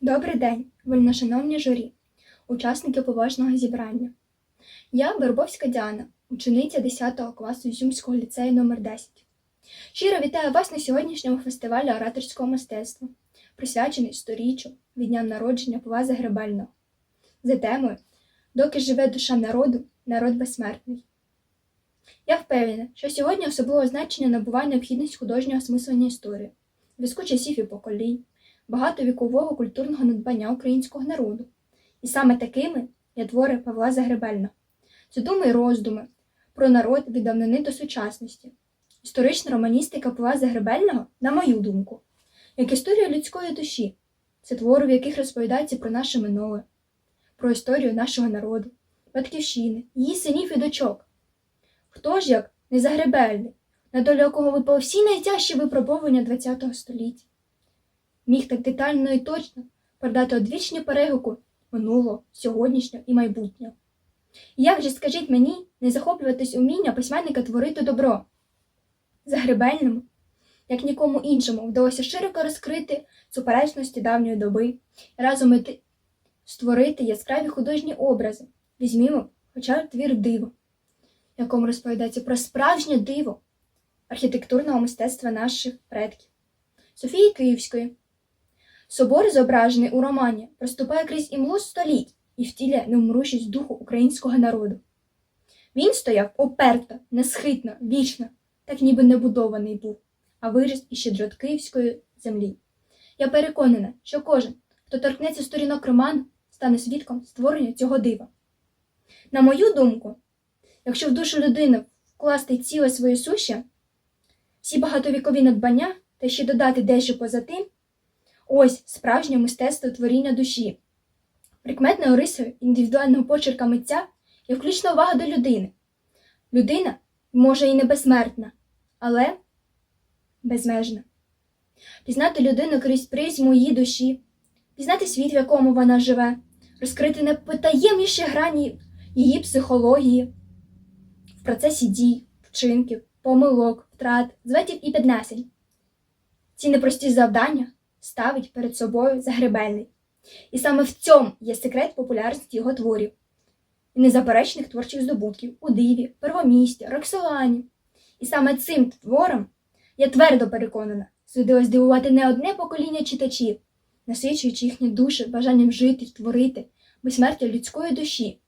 Добрий день, вельмишановні журі, учасники поважного зібрання. Я Вербовська Діана, учениця 10 класу Ізюмського ліцею номер 10 Щиро вітаю вас на сьогоднішньому фестивалі ораторського мистецтва, присвячений сторіччю від дня народження Павла Гребельного. За темою Доки живе душа народу, народ безсмертний. Я впевнена, що сьогодні особливе значення набуває необхідність художнього осмислення історії, зв'язку часів і поколінь, багатовікового культурного надбання українського народу. І саме такими є твори Павла Загребельного. Це думи й роздуми про народ від давнини до сучасності. Історична романістика Павла Загребельного, на мою думку, як історія людської душі. Це твори, в яких розповідається про наше минуле, про історію нашого народу, батьківщини, її синів і дочок. Хто ж як не Загребельний, на долю якого випали всі найтяжчі випробування ХХ століття? Міг так детально і точно передати одвічні перегуку минулого, сьогоднішнього і майбутнього. І як же, скажіть мені, не захоплюватись уміння письменника творити добро? Загребельному, як нікому іншому, вдалося широко розкрити суперечності давньої доби разом іти створити яскраві художні образи. Візьмімо хоча б твір диво, в якому розповідається про справжнє диво архітектурного мистецтва наших предків. Софії Київської. Собор, зображений у романі, проступає крізь імлу століть і втіляє невмрущість духу українського народу. Він стояв оперто, несхитно, вічно, так ніби небудований був, а виріс із щедрот київської землі. Я переконана, що кожен, хто торкнеться сторінок роману, стане свідком створення цього дива. На мою думку, якщо в душу людини вкласти ціле своє суще, всі багатовікові надбання та ще додати дещо поза тим, ось справжнє мистецтво творіння душі. Прикметною рисою індивідуального почерка митця є включна увага до людини. Людина, може, і не безсмертна, але безмежна. Пізнати людину крізь призму її душі, пізнати світ, в якому вона живе, розкрити найпотаємніші грані її психології в процесі дій, вчинків, помилок, втрат, зветів і піднесень. Ці непрості завдання ставить перед собою Загребельний. І саме в цьому є секрет популярності його творів і незаперечних творчих здобутків у диві, первомісті, Роксолані. І саме цим твором, я твердо переконана, судилось здивувати не одне покоління читачів, насичуючи їхні душі бажанням жити, творити, безсмертя людської душі.